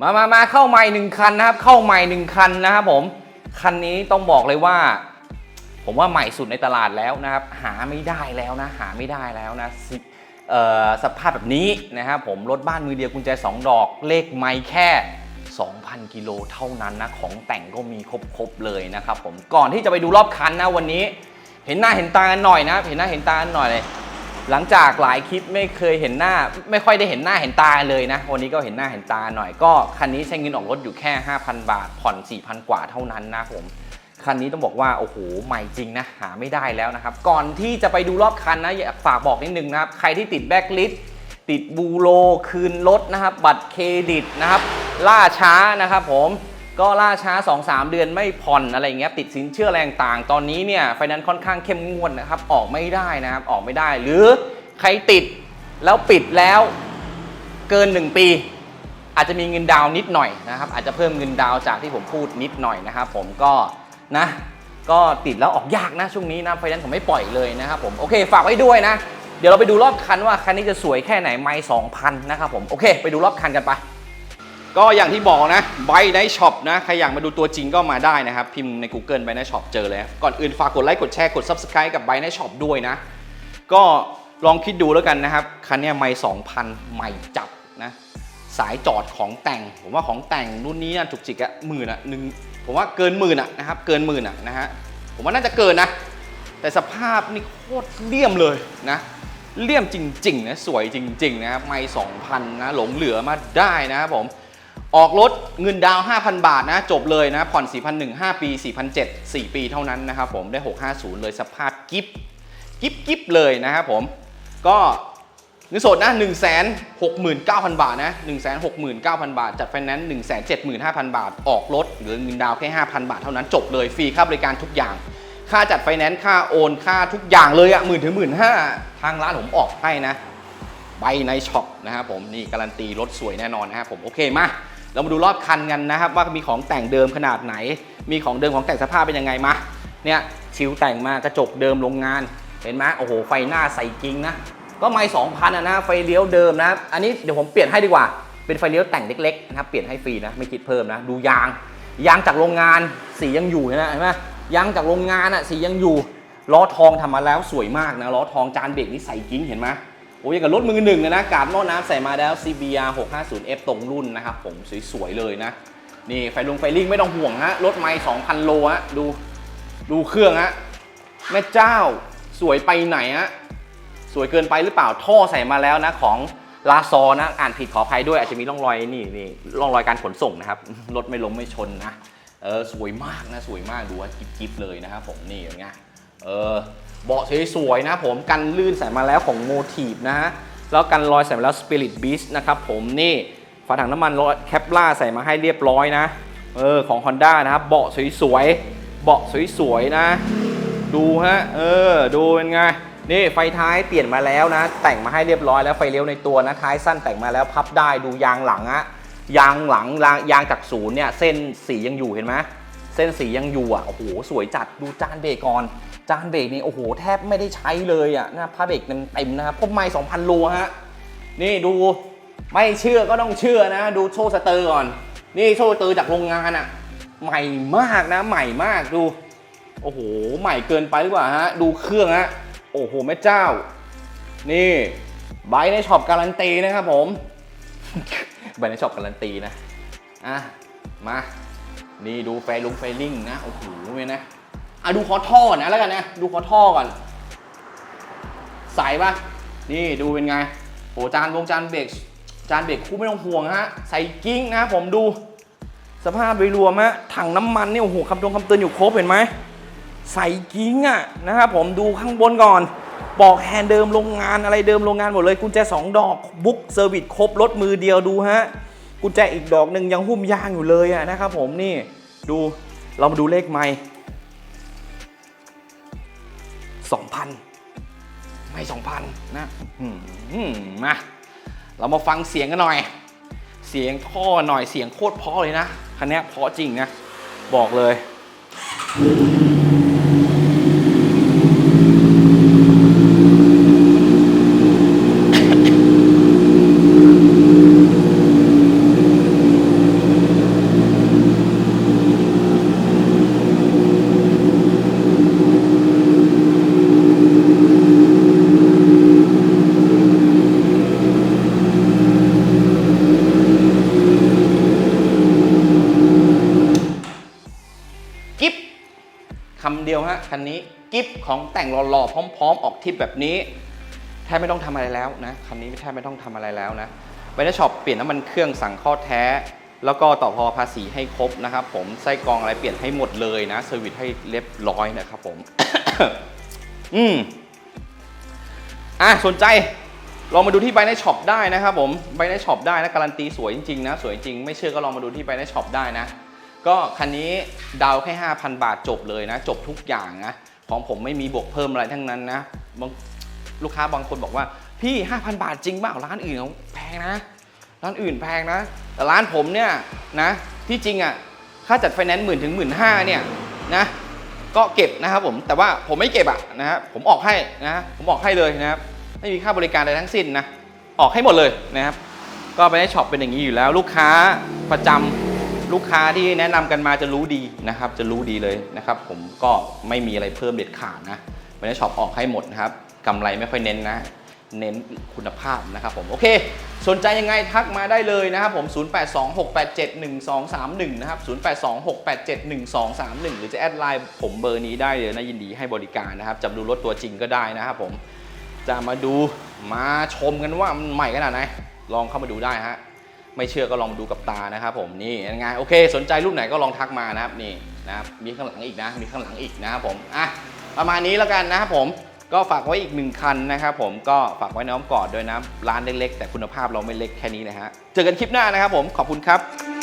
มามามาเข้าใหม่หนึ่งคันนะครับ เข้าใหม่หนึ่งคันนะครับผมคันนี้ต้องบอกเลยว่า ผมว่าใหม่สุดในตลาดแล้วนะครับ หาไม่ได้แล้วนะ หาไม่ได้แล้วนะสสภาพแบบนี้นะครับผมรถบ้านมือเดียวกุญแจ 2 ดอก เลขไม่แค่ 2,000 กิโลเท่านั้นนะ ของแต่งก็มีครบๆเลยนะครับผมก่อนที่จะไปดูรอบคันนะวันนี้ เห็นหน้าเห็นตากันหน่อยนะ เห็นหน้าเห็นตากันหน่อยเลย หลังจากหลายคลิปไม่เคยเห็นหน้า ไม่ค่อยได้เห็นหน้าเห็นตาเลยนะ วันนี้ก็เห็นหน้าเห็นตาหน่อยก็คันนี้ใช้เงินออกรถอยู่แค่ 5,000 บาท ผ่อน 4,000 กว่าเท่านั้นนะผม คันนี้ต้องบอกว่า โอ้โห ใหม่จริงนะ หาไม่ได้แล้วนะครับ ก่อนที่จะไปดูรอบคันนะอยากฝากบอกนิดนึงนะครับ ใครที่ติดแบ็กลิสติดบูโรคืนรถนะครับ บัตรเครดิตนะครับ ล่าช้านะครับผม ก็ล่าช้า 2-3 เดือนไม่ผ่อนอะไรเงี้ยติดสินเชื่อแรงต่าง ตอนนี้เนี่ยไฟนั้นค่อนข้างเข้มงวดนะครับออกไม่ได้นะครับออกไม่ได้ หรือใครติดแล้วปิดแล้วเกิน 1 ปี อาจจะมีเงินดาวน์นิดหน่อยนะครับอาจจะเพิ่มเงินดาวน์จากที่ผมพูดนิดหน่อยนะครับผมก็นะก็ติดแล้วออกยากนะช่วงนี้นะไฟนนซ์ผมไม่ปล่อยเลยนะครับผมโอเคฝากไว้ด้วยนะ เดี๋ยวเราไปดูรอบคันว่าคันนี้จะสวยแค่ไหนไม่สองพันนะครับผมโอเค ไปดูรอบคันกันไป ก็อย่างที่บอกนะไบไนช็อปนะใครอยากมาดูตัวจริงก็มาได้นะครับ พิมพ์ใน Google ไบไนช็อปเจอเลยก่อนอื่นฝากกดไลค์กดแชร์กด Subscribe กับไบไนช็อปด้วยนะ ก็ลองคิดดูแล้วกันนะครับ คันนี้ไม่สองพันใหม่จับนะ สายจอดของแต่ง ผมว่าของแต่งรุ่นนี้นะจุกจิกอะหมื่นอะหนึ่งผมว่าเกินหมื่นอะนะครับ เกินหมื่นอะนะฮะผมว่าน่าจะเกินนะ แต่สภาพนี่โคตรเลี่ยมเลยนะเลี่ยมจริงๆนะสวยจริง ๆ นะครับไม่สองพันนะหลงเหลือมาได้นะครับผม ออกรถเงินดาว 5,000 บาทนะ จบเลยนะ ผ่อน 4,001 5 ปี 4,007 4 ปีเท่านั้นนะครับผมได้ 650 เลยสภาพกิฟกิฟกิฟเลยนะครับผมก็เงินสดนะ 169,000 บาทนะ 169,000 บาท จัดไฟแนนซ์175,000 บาท ออกรถหลือเงินดาวแค่ 5,000 บาทเท่านั้นจบเลยฟรีค่าบริการทุกอย่าง ค่าจัดไฟแนนซ์ค่าโอนค่าทุกอย่างเลยอะหมื่นถึงหมื่นห้าทางร้านผมออกให้นะใบในช็อปนะครับผมนี่การันตีรถสวยแน่นอนนะครับผมโอเคมา เรามาดูรอบคันกันนะครับ ว่ามีของแต่งเดิมขนาดไหน มีของเดิมของแต่งสภาพเป็นยังไงมาเนี่ยชิวแต่งมากระจกเดิมโรงงาน เห็นไหมโอ้โหไฟหน้าใส่กิ้งนะก็ไม่สองพันะนะ ไฟเลี้ยวเดิมนะ อันนี้เดี๋ยวผมเปลี่ยนให้ดีกว่า เป็นไฟเลี้ยวแต่งเล็กๆนะครับ เปลี่ยนให้ฟรีนะ ไม่คิดเพิ่มนะ ดูยาง ยางจากโรงงาน สียังอยู่นะ เห็นไหมยางจากโรงงานอะสียังอยู่ ล้อทองทำมาแล้วสวยมากนะ ล้อทองจานเบรกนี่ใส่กิ้งเห็นไหม โอ้ยอย่างกับรถมือหนึ่งเลยนะกาดหม้อน้ำใส่มาแล้ว CBR 650F ตรงรุ่นนะครับผมสวยๆเลยนะ นี่ไฟลงไฟลิงไม่ต้องห่วงฮะรถไม่2,000 โลฮะดูดูเครื่องฮะแม่เจ้าสวยไปไหนฮะสวยเกินไปหรือเปล่าท่อใส่มาแล้วนะของลาซอนะอ่านผิดขออภัยด้วยอาจจะมีร่องรอยนี่นี่ร่องรอยการขนส่งนะครับรถไม่ล้มไม่ชนนะเออสวยมากนะสวยมากดูว่ากิ๊บๆเลยนะครับผมนี่อย่างเงี้ย เออเบาะสวยๆนะผมกันลื่นใส่มาแล้วของโมทีฟนะฮะ แล้วกันรอยใส่มาแล้ว Spirit Beast นะครับผมนี่ฝาถังน้ำมันรถแคปล่าใส่มาให้เรียบร้อยนะ เออของ Honda นะครับเบาะสวยๆเบาะสวยๆนะ ดูฮะ เออ ดูเป็นไงนี่ไฟท้ายเปลี่ยนมาแล้วนะ แต่งมาให้เรียบร้อยแล้วไฟเลี้ยวในตัวนะท้ายสั้นแต่งมาแล้วพับได้ดูยางหลังอะยางหลังยางยางจากศูนย์เนี่ยเส้นสียังอยู่เห็นไหม เส้นสียังอยู่อะโอ้โหสวยจัดดูจานเบรกก่อน จานเบรกนี่โอ้โหแทบไม่ได้ใช้เลยอะนะผ้าเบรกเต็มๆนะครับพบไม่2,000โลฮะนี่ดูไม่เชื่อก็ต้องเชื่อนะ ดูโชว์สเตอร์ก่อน นี่โชว์สเตอร์จากโรงงานอะ ใหม่มากนะ ใหม่มากดู โอ้โห ใหม่เกินไปหรือเปล่าฮะ ดูเครื่องฮะโอ้โหแม่เจ้า นี่ใบในช็อปการันตีนะครับผมใบในช็อปการันตีนะอะมา นี่ดูไฟลุงไฟลิ่งนะ โอ้โหเว้ยนะ อะดูคอท่อนะแล้วกันนะ ดูคอท่อก่อน ใสปะนี่ดูเป็นไงโหจานวงจานเบรกจานเบรกคู่ไม่ต้องห่วงฮะ ใส่กิ้งนะผมดู สภาพโดยรวมฮะ ถังน้ำมันนี่โอ้โหคำตรงคำเตือนอยู่ครบเห็นไหม ใส่กิ้งอะนะครับผมดูข้างบนก่อนปอกแฮนด์เดิมโรงงานอะไรเดิมโรงงานหมดเลยกุญแจ 2 ดอกบุ๊กเซอร์วิสครบรถมือเดียวดูฮะ กุญแจอีกดอกหนึ่งยังหุ้มยางอยู่เลยอะนะครับผมนี่ดูเรามาดูเลขไม่สองพันไม่สองพันนะมมาเรามาฟังเสียงกันหน่อย เสียงท่อหน่อยเสียงโคตรเพราะเลยนะคันนี้เพราะจริงนะ บอกเลยำเดียวฮะคันนี้กิฟของแต่งหล่อๆพร้อม ๆ ออกทิปแบบนี้แทบไม่ต้องทำอะไรแล้วนะคันนี้แทบไม่ต้องทำอะไรแล้วนะไปในช็อปเปลี่ยนน้ำมันเครื่องสั่งข้อแท้ แล้วก็ต่อพอภาษีให้ครบนะครับผมไส้กรองอะไรเปลี่ยนให้หมดเลยนะเซอร์วิสให้เรียบร้อยนะครับผม อืมอะสนใจลองมาดูที่ไบในช็อปได้นะครับผมไบในช็อปได้นะการันตีสวยจริงๆนะ สวยจริง ไม่เชื่อก็ลองมาดูที่ไบในช็อปได้นะ ก็คันนี้ดาวแค่ 5,000 บาทจบเลยนะ จบทุกอย่างนะ ของผมไม่มีบวกเพิ่มอะไรทั้งนั้นนะบางลูกค้าบางคนบอกว่า พี่ 5,000 บาทจริงเปล่าร้านอื่นเขาแพงนะ ร้านอื่นแพงนะ แต่ร้านผมเนี่ยนะที่จริงอะ่ะค่าจัดไฟแนนซ์หมื่นถึงหมื่นห้าเนี่ยนะก็เก็บนะครับผมแต่ว่าผมไม่เก็บอะนะฮะผมออกให้นะผมออกให้เลยนะครับไม่มีค่าบริการใดทั้งสิ้นนะออกให้หมดเลยนะครับก็ไปในช็อปเป็นอย่างนี้อยู่แล้วลูกค้าประจำ ลูกค้าที่แนะนำกันมาจะรู้ดีนะครับ จะรู้ดีเลยนะครับ ผมก็ไม่มีอะไรเพิ่มเด็ดขาดนะไปในช็อปออกให้หมดนะครับกำไรไม่ค่อยเน้นนะเน้นคุณภาพนะครับผมโอเค สนใจยังไงทักมาได้เลยนะครับผม 0826871231 นะครับ 0826871231 หรือจะแอดไลน์ผมเบอร์นี้ได้เลยนะยินดีให้บริการนะครับจะดูรถตัวจริงก็ได้นะครับผมจะมาดูมาชมกันว่ามันใหม่ขนาดไหนลองเข้ามาดูได้ฮะ ไม่เชื่อก็ลองดูกับตานะครับผมนี่ยังไงโอเค สนใจรูปไหนก็ลองทักมานะครับนี่นะครับมีข้างหลังอีกนะ มีข้างหลังอีกนะครับผมอะประมาณนี้แล้วกันนะครับผมก็ฝากไว้อีกหนึ่งคันนะครับผมก็ฝากไว้น้อมกอดด้วยนะร้านเล็กๆ แต่คุณภาพเราไม่เล็กแค่นี้นะฮะเจอกันคลิปหน้านะครับผมขอบคุณครับ